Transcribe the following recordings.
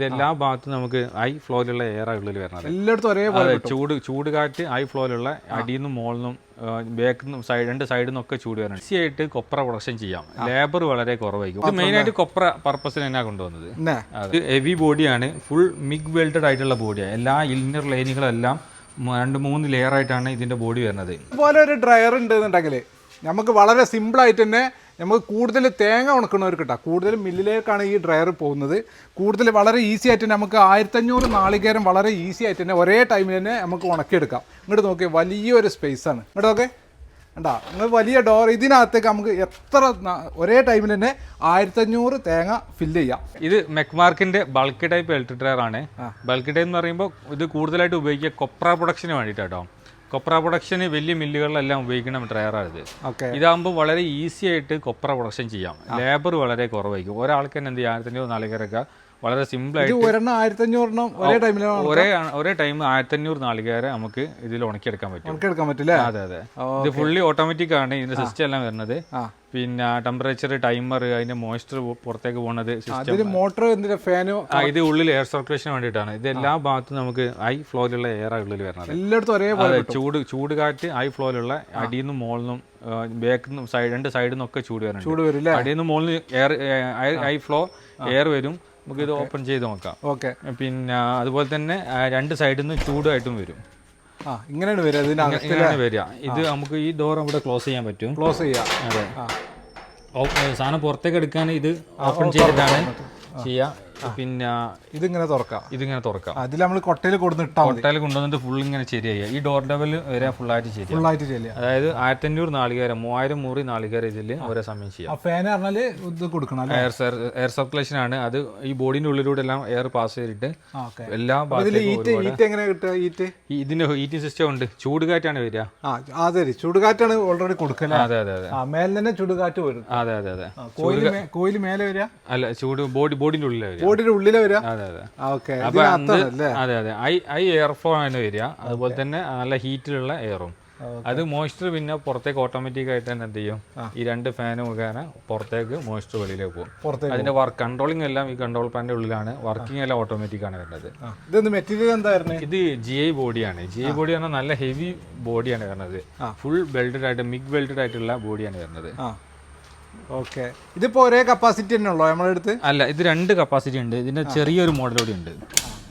ഇതെല്ലാ ഭാഗത്തും നമുക്ക് ഹൈ ഫ്ലോയിലുള്ള എയർ ഉള്ളിൽ വരുന്നത്. എല്ലായിടത്തും ഒരേപോലെ ചൂട് ചൂട് കാറ്റ് ഹൈ ഫ്ലോയിലുള്ള അടിയിൽ നിന്നും മുകളിൽ നിന്നും ബാക്കിൽ നിന്നും സൈഡ് രണ്ട് സൈഡിൽ നിന്നൊക്കെ ചൂട് വരണം. ഈസി ആയിട്ട് കൊപ്ര പ്രൊഡക്ഷൻ ചെയ്യാം. ലേബർ വളരെ കുറവായിരിക്കും. ഇത് മെയിനായിട്ട് കൊപ്ര പർപ്പസിന് എന്നാ കൊണ്ടുവന്നത്. അത് ഹെവി ബോഡിയാണ് ഫുൾ മിഗ് വെൽഡഡ് ആയിട്ടുള്ള ബോഡിയാണ് എല്ലാ ഇന്നർ ലൈനുകളെല്ലാം രണ്ട് മൂന്ന് ലെയർ ആയിട്ടാണ് ഇതിന്റെ ബോഡി വരുന്നത്. ഇതുപോലെ ഒരു ഡ്രയർ ഉണ്ട് എന്നുണ്ടെങ്കിൽ നമുക്ക് വളരെ സിമ്പിൾ സിമ്പിളായിട്ട് തന്നെ നമുക്ക് കൂടുതൽ തേങ്ങ ഉണക്കുന്നവർക്ക് കിട്ടാം കൂടുതൽ മില്ലിലേക്കാണ് ഈ ഡ്രയർ പോകുന്നത്. കൂടുതൽ വളരെ ഈസി ആയിട്ട് നമുക്ക് ആയിരത്തഞ്ഞൂറ് നാളികേരം വളരെ ഈസി ആയിട്ട് തന്നെ ഒരേ ടൈമിൽ തന്നെ നമുക്ക് ഉണക്കിയെടുക്കാം. ഇങ്ങോട്ട് നോക്കിയാൽ വലിയൊരു സ്പേസാണ് ഇങ്ങോട്ട് നോക്കേ. കണ്ടാ നിങ്ങൾ വലിയ ഡോർ ഇതിനകത്തേക്ക് നമുക്ക് എത്ര ഒരേ ടൈമിൽ തന്നെ ആയിരത്തഞ്ഞൂറ് തേങ്ങ ഫില്ല് ചെയ്യാം. ഇത് മെക്മാർക്കിന്റെ ബൾക്ക് ടൈപ്പ് ഇലക്ട്രിക് ഡ്രയർ ആണ്. ബൾക്ക് ടൈപ്പ് എന്ന് പറയുമ്പോൾ ഇത് കൂടുതലായിട്ട് ഉപയോഗിക്കുക കൊപ്ര പ്രൊഡക്ഷന് വേണ്ടിയിട്ടാട്ടോ. കൊപ്ര പ്രൊഡക്ഷന് വലിയ മില്ലുകളിലെല്ലാം ഉപയോഗിക്കുന്ന ഡ്രയറാണ് ഇത് ഓക്കെ. ഇതാകുമ്പോൾ വളരെ ഈസി ആയിട്ട് കൊപ്ര പ്രൊഡക്ഷൻ ചെയ്യാം. ലേബർ വളരെ കുറവായിരിക്കും. ഒരാൾക്ക് തന്നെ എന്ത് ചെയ്യാൻ ആയിരത്തഞ്ഞൂറ് നാളികേരൊക്കെ വളരെ ആയിട്ട് ഒരെണ്ണം ആയിരത്തഞ്ഞൂറിനും ഒരേ ടൈമിലാണ് ഒരേ ഒരേ ടൈം ആയിരത്തഞ്ഞൂറ് നാളികേരെ നമുക്ക് ഇതിൽ ഉണക്കിയെടുക്കാൻ പറ്റും. ഉണക്കിയെടുക്കാൻ പറ്റില്ല? അതെ അതെ. ഇത് ഫുള്ളി ഓട്ടോമാറ്റിക് ആണ് ഇതിന്റെ സിസ്റ്റം എല്ലാം വരുന്നത്. പിന്നെ ടെമ്പറേച്ചർ ടൈമർ അതിന്റെ മോയ്സ്ചർ പുറത്തേക്ക് പോകുന്നത് മോട്ടർ ഫാനോ ഇത് ഉള്ളിൽ എയർ സർക്കുലേഷന് വേണ്ടിയിട്ടാണ്. ഇത് എല്ലാ ഭാഗത്തും നമുക്ക് ഹൈ ഫ്ലോയിലുള്ള എയർ ഉള്ളിൽ വരുന്നത്. എല്ലായിടത്തും ഒരേപോലെ ചൂട് ചൂട് കാറ്റ് ഹൈ ഫ്ലോയിലുള്ള അടിയിൽ നിന്നും മുകളിൽ നിന്നും ബാക്കിൽ നിന്നും സൈഡ് രണ്ട് സൈഡിൽ നിന്നൊക്കെ ചൂട് വരുന്നുണ്ട് ചൂട് വരില്ല? അടിയിൽ നിന്ന് മുകളിൽ എയർ ഹൈ ഫ്ലോ എയർ വരും. നമുക്ക് ഇത് ഓപ്പൺ ചെയ്ത് നോക്കാം. ഓക്കെ പിന്നെ അതുപോലെ തന്നെ രണ്ട് സൈഡിൽ നിന്ന് ചൂടായിട്ടും വരും. ആ ഇങ്ങനെയാണ് വരിക ഇങ്ങനെയാണ് വരിക. ഇത് നമുക്ക് ഈ ഡോർ അവിടെ ക്ലോസ് ചെയ്യാൻ പറ്റും. ക്ലോസ് ചെയ്യാം. അതെ. സാധനം പുറത്തേക്ക് എടുക്കാൻ ഇത് ഓപ്പൺ ചെയ്തിട്ടാണ്. ചെയ്യാം. പിന്നെ ഇതിങ്ങനെ തുറക്കാം. ഇതിങ്ങനെ തുറക്കാം. അതിൽ നമ്മൾ കൊട്ടയിൽ കൊടുത്തിട്ടാ കൊട്ടയിൽ കൊണ്ടുവന്നിട്ട് ഫുൾ ഇങ്ങനെ ശരിയായി. ഈ ഡോർ ലെവൽ വരെ ഫുൾ ഫുള്ളായിട്ട് ശരി ഫുള്ളായിട്ട് ചെയ്യാം അതായത് ആയിരത്തി അഞ്ഞൂറ് നാളികേരം മൂവായിരം മൂറി നാളികേരം ഇതിൽ ഒരേ സമയം ചെയ്യാം. ഫാൻ പറഞ്ഞാൽ ഇത് കൊടുക്കണം എയർ എയർ എയർ സർക്കുലേഷൻ ആണ്. അത് ഈ ബോഡിന്റെ ഉള്ളിലൂടെ എല്ലാം എയർ പാസ് ചെയ്തിട്ട് എല്ലാം എല്ലാ ഇതിന്റെ ഹീറ്റിംഗ് സിസ്റ്റം ഉണ്ട്. ചൂട് കാറ്റാണ് വരിക അതെ ചുടുകാറ്റാണ് ഓൾറെഡി കൊടുക്കല്ലേ അതെ അതെ അതെ. മേലെ തന്നെ ചൂടുകാറ്റ് വരും. അതെ അതെ അതെ. കോയിൽ മേലെ വരിക? അല്ല ചൂട് ബോഡി ബോഡിന്റെ ഉള്ളിലാണ് ബോഡിന്റെ ഉള്ളിലെ വരിക? അതെ അതെ. ഓക്കെ. ഐ ഐ എയർ ഫ്ലോ ആണ് വരിക. അതുപോലെ തന്നെ നല്ല ഹീറ്റിലുള്ള എയറും അത് മോയ്സ്ചർ പിന്നെ പുറത്തേക്ക് ഓട്ടോമാറ്റിക് ആയിട്ട് തന്നെ എന്ത് ചെയ്യും? ഈ രണ്ട് ഫാന് മുഖേന പുറത്തേക്ക് മോയ്സ്ചർ വെളിയിലേക്ക് പോകും. അതിന്റെ വർക്ക് കൺട്രോളിംഗ് എല്ലാം ഈ കൺട്രോൾ പാനിന്റെ ഉള്ളിലാണ്. വർക്കിംഗ് എല്ലാം ഓട്ടോമാറ്റിക് ആണ് വരുന്നത്. ഇതെന്ത് മെറ്റീരിയൽ എന്തായിരുന്നു ഇത് ജി ഐ ബോഡിയാണ് ജി ഐ ബോഡി പറഞ്ഞാൽ നല്ല ഹെവി ബോഡിയാണ് വരുന്നത്. ഫുൾ വെൽഡഡ് ആയിട്ട് മിഗ് വെൽഡഡ് ആയിട്ടുള്ള ബോഡിയാണ് വരുന്നത്. ഓക്കെ. ഇതിപ്പോ ഒരേ കപ്പാസിറ്റി തന്നെ ഉള്ളോ നമ്മളെ അടുത്ത്? അല്ല ഇത് രണ്ട് കപ്പാസിറ്റി ഉണ്ട്. ഇതിന്റെ ചെറിയൊരു മോഡൽ കൂടി ഉണ്ട്.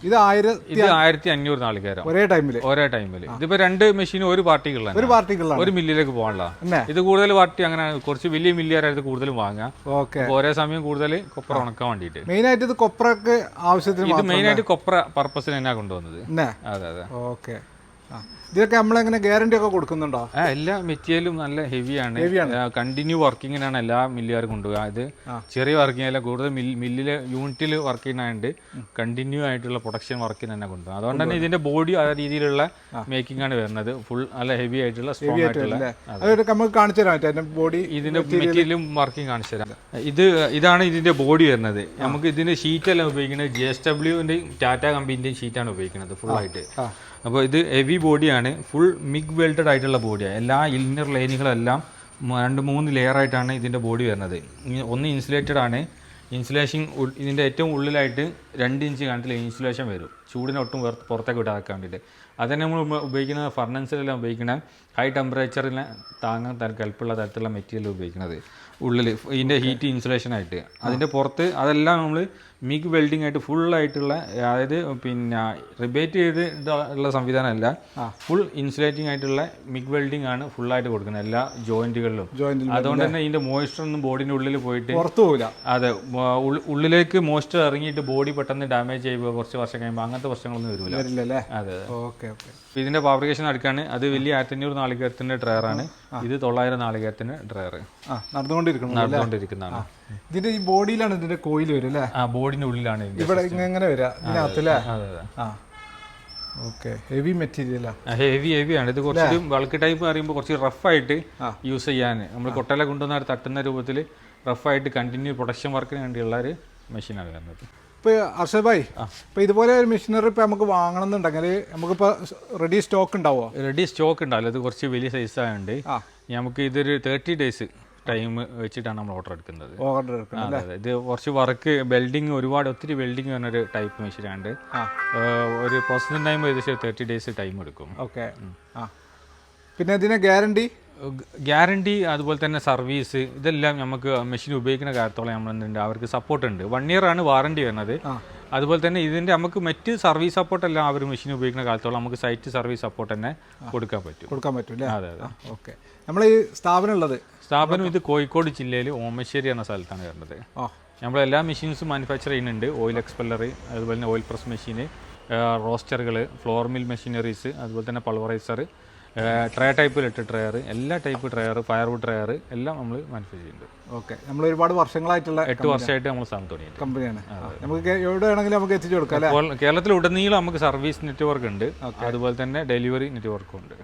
ഇത് ആയിരത്തി ഇത് ആയിരത്തി അഞ്ഞൂറ് നാളികേരം. ഒരേ ടൈമിൽ ഒരേ ടൈമിൽ ഇതിപ്പോ രണ്ട് മെഷീൻ ഒരു പാർട്ടിക്കുള്ള ഒരു പാർട്ടിക്കുള്ള ഒരു മില്ലിലേക്ക് പോകാനുള്ള. ഇത് കൂടുതൽ പാർട്ടി അങ്ങനെ കുറച്ച് വലിയ മില്ലുകാരായിട്ട് കൂടുതലും വാങ്ങാം. ഓക്കെ. ഒരേ സമയം കൂടുതൽ കൊപ്ര ഉണക്കാൻ വേണ്ടിയിട്ട്. മെയിൻ ആയിട്ട് ഇത് കൊപ്രക്ക് ആവശ്യത്തിന് ഇത് മെയിൻ ആയിട്ട് കൊപ്ര പർപ്പസിന് തന്നെ കൊണ്ടുവന്നത്. അതെ അതെ. ഓക്കെ. ആ. ഇതിലൊക്കെ നമ്മളെങ്ങനെ ഗ്യാരണ്ടി ഒക്കെ കൊടുക്കുന്നുണ്ടോ? എല്ലാ മെറ്റീരിയലും നല്ല ഹെവിയാണ് കണ്ടിന്യൂ വർക്കിങ്ങിനാണ് എല്ലാ മില്ലുകാരും കൊണ്ടുപോകുക ഇത് ചെറിയ വർക്കിംഗ് അല്ല കൂടുതൽ മില്ലിലെ യൂണിറ്റിൽ വർക്ക് ചെയ്യുന്നതായത് കണ്ടിന്യൂ ആയിട്ടുള്ള പ്രൊഡക്ഷൻ വർക്കിന് തന്നെ കൊണ്ടുപോകും അതുകൊണ്ട് തന്നെ ഇതിന്റെ ബോഡി ആ രീതിയിലുള്ള മേക്കിംഗ് ആണ് വരുന്നത്. ഫുൾ നല്ല ഹെവി ആയിട്ടുള്ള സ്ട്രോങ് ആയിട്ടുള്ള നമുക്ക് കാണിച്ചു ബോഡി ഇതിന്റെ മെറ്റീരിയലും വർക്കിംഗ് കാണിച്ചു തരാം. ഇത് ഇതാണ് ഇതിന്റെ ബോഡി വരുന്നത്. നമുക്ക് ഇതിന്റെ ഷീറ്റ് എല്ലാം ഉപയോഗിക്കുന്നത്. ജി എസ് ഡബ്ല്യുവിന്റെയും ടാറ്റ കമ്പനിന്റെയും ഷീറ്റാണ് ഉപയോഗിക്കുന്നത് ഫുൾ ആയിട്ട്. അപ്പോൾ ഇത് ഹെവി ബോഡിയാണ് ഫുൾ മിഗ് വെൽറ്റഡ് ആയിട്ടുള്ള ബോഡിയാണ് എല്ലാ ഇന്നർ ലൈനുകളെല്ലാം രണ്ട് മൂന്ന് ലെയർ ആയിട്ടാണ് ഇതിന്റെ ബോഡി വരുന്നത്. ഒന്ന് ഇൻസുലേറ്റഡ് ആണ്. ഇൻസുലേഷൻ ഇതിന്റെ ഏറ്റവും ഉള്ളിലായിട്ട് രണ്ട് ഇഞ്ച് കണത്തിൽ ഇൻസുലേഷൻ വരും. ചൂടിനെ ഒട്ടും പുറ- പുറത്തേക്ക് വിടാക്കാൻ വേണ്ടിയിട്ട്. അത് നമ്മൾ ഉപ- ഉപയോഗിക്കുന്ന ഫർണൻസിലെല്ലാം ഉപയോഗിക്കുന്ന ഹൈ ടെമ്പറേച്ചറിനെ താങ്ങാൻ കൽപ്പുള്ള തരത്തിലുള്ള മെറ്റീരിയൽ ഉപയോഗിക്കുന്നത്. ഉള്ളിൽ ഇതിന്റെ ഹീറ്റ് ഇൻസുലേഷൻ ആയിട്ട്. അതിന്റെ പുറത്ത് അതെല്ലാം നമ്മൾ മിഗ് വെൽഡിംഗ് ആയിട്ട് ഫുൾ ആയിട്ടുള്ള അതായത് പിന്നെ റിബേറ്റ് ചെയ്ത് ഉള്ള സംവിധാനമല്ല. ഫുൾ ഇൻസുലേറ്റിംഗ് ആയിട്ടുള്ള മിഗ് വെൽഡിംഗ് ആണ് ഫുൾ ആയിട്ട് കൊടുക്കുന്നത് എല്ലാ ജോയിന്റുകളിലും അതുകൊണ്ട് തന്നെ ഇതിന്റെ മോയ്സ്ചർ ഒന്നും ബോഡിന്റെ ഉള്ളിൽ പോയിട്ട് പുറത്തു പോകില്ല അതെ ഉള്ളിലേക്ക് മോയ്സ്ചർ ഇറങ്ങിയിട്ട് ബോഡി പെട്ടെന്ന് ഡാമേജ് ചെയ്യുമ്പോൾ കുറച്ച് വർഷം കഴിയുമ്പോൾ അങ്ങനത്തെ പ്രശ്നങ്ങളൊന്നും വരില്ല വരില്ല അല്ലേ അതെ. Okay okay. ഇതിന്റെ ഫാബ്രിക്കേഷൻ അടുക്കാണ് അത് വലിയ ആയിരത്തഞ്ഞൂറ് നാളികേരത്തിന്റെ ഡ്രയർ ആണ്. ഇത് തൊള്ളായിരം നാളികേരത്തിന്റെ ഡ്രയർ ആ നടന്നുകൊണ്ടിരിക്കണം നടന്നുകൊണ്ടിരിക്കുന്നതാണ്. ഇതിന്റെ ഈ ബോഡിയിലാണ് ഇതിന്റെ കോയിൽ വരും അല്ലേ? ആ ബോഡിന്റെ ഉള്ളിലാണ് ഇവിടെ ഇങ്ങനെ വരിക അതെ അതെ ആ. ഓക്കെ ഹെവി ഹെവി ഹെവി ആണ്. ഇത് കുറച്ച് ബൾക്ക് ടൈപ്പ് പറയുമ്പോൾ കുറച്ച് റഫ് ആയിട്ട് യൂസ് ചെയ്യാൻ നമ്മൾ കൊട്ടല കൊണ്ടുവന്നാൽ തട്ടുന്ന രൂപത്തിൽ റഫായിട്ട് കണ്ടിന്യൂ പ്രൊഡക്ഷൻ വർക്കിന് വേണ്ടിയുള്ള ഒരു മെഷീനാണ് വരുന്നത്. ഇപ്പൊ അർഷദ് ഭായ് ഇപ്പോൾ ഇതുപോലെ ഒരു മെഷീനറി ഇപ്പോൾ നമുക്ക് വാങ്ങണം എന്നുണ്ടെങ്കിൽ നമുക്കിപ്പോൾ റെഡി സ്റ്റോക്ക് ഉണ്ടാവുമോ റെഡി സ്റ്റോക്ക് ഉണ്ടാവില്ല. ഇത് കുറച്ച് വലിയ സൈസ് ആയതുകൊണ്ട്. നമുക്ക് ഇതൊരു തേർട്ടി ഡേയ്സ് ടൈം വെച്ചിട്ടാണ് നമ്മൾ ഓർഡർ എടുക്കുന്നത്. ഓർഡർ എടുക്കുന്നത് അതെ അതെ. ഇത് കുറച്ച് വർക്ക് വെൽഡിങ് ഒരുപാട് ഒത്തിരി വെൽഡിങ് പറഞ്ഞൊരു ടൈപ്പ് മെഷീനാണ്ട് ഒരു പ്രോസസ്സിംഗ് ടൈം ഏകദേശം തേർട്ടി ഡേയ്സ് ടൈം എടുക്കും. ഓക്കെ പിന്നെ ഇതിന് ഗ്യാരണ്ടി ഗ്യാരണ്ടി അതുപോലെ തന്നെ സർവീസ് ഇതെല്ലാം നമുക്ക് മെഷീൻ ഉപയോഗിക്കുന്ന കാലത്തോളം നമ്മൾ എന്തുണ്ട് അവർക്ക് സപ്പോർട്ട് ഉണ്ട് വൺ ഇയർ ആണ് വാറണ്ടി വരുന്നത്. അതുപോലെ തന്നെ ഇതിന്റെ നമുക്ക് മറ്റ് സർവീസ് സപ്പോർട്ട് എല്ലാം അവർ മെഷീൻ ഉപയോഗിക്കുന്ന കാലത്തോളം നമുക്ക് സൈറ്റ് സർവീസ് സപ്പോർട്ട് തന്നെ കൊടുക്കാൻ പറ്റും. കൊടുക്കാൻ പറ്റും അതെ അതെ. ഓക്കെ. നമ്മൾ ഈ സ്ഥാപനം ഉള്ളത് സ്ഥാപനം ഇത് കോഴിക്കോട് ജില്ലയിൽ ഓമശ്ശേരി എന്ന സ്ഥലത്താണ് വരുന്നത്. നമ്മളെല്ലാ മെഷീൻസും മാനുഫാക്ചർ ചെയ്യുന്നുണ്ട്. ഓയിൽ എക്സ്പെല്ലർ അതുപോലെ തന്നെ ഓയിൽ പ്രസ് മെഷീൻ റോസ്റ്ററുകൾ ഫ്ലോർ മിൽ മെഷീനറീസ് അതുപോലെ തന്നെ പൾവറൈസർ ട്രേ ടൈപ്പ് ലെറ്റ് ട്രയർ എല്ലാ ടൈപ്പ് ട്രയർ ഫയർവുഡ് ട്രയർ എല്ലാം നമ്മൾ മാനുഫാക്ചർ ചെയ്യുന്നുണ്ട്. ഓക്കെ നമ്മൾ ഒരുപാട് വർഷങ്ങളായിട്ടുള്ള എട്ട് വർഷമായിട്ട് നമ്മൾ സ്ഥലം തുടങ്ങിയിട്ട് കമ്പനിയാണ് നമുക്ക് എവിടെ വേണമെങ്കിലും നമുക്ക് എത്തിച്ചു കൊടുക്കാം ഉടനീളം നമുക്ക് സർവീസ് നെറ്റ്വർക്ക് ഉണ്ട്. അതുപോലെ തന്നെ ഡെലിവറി നെറ്റ്വർക്കും ഉണ്ട്.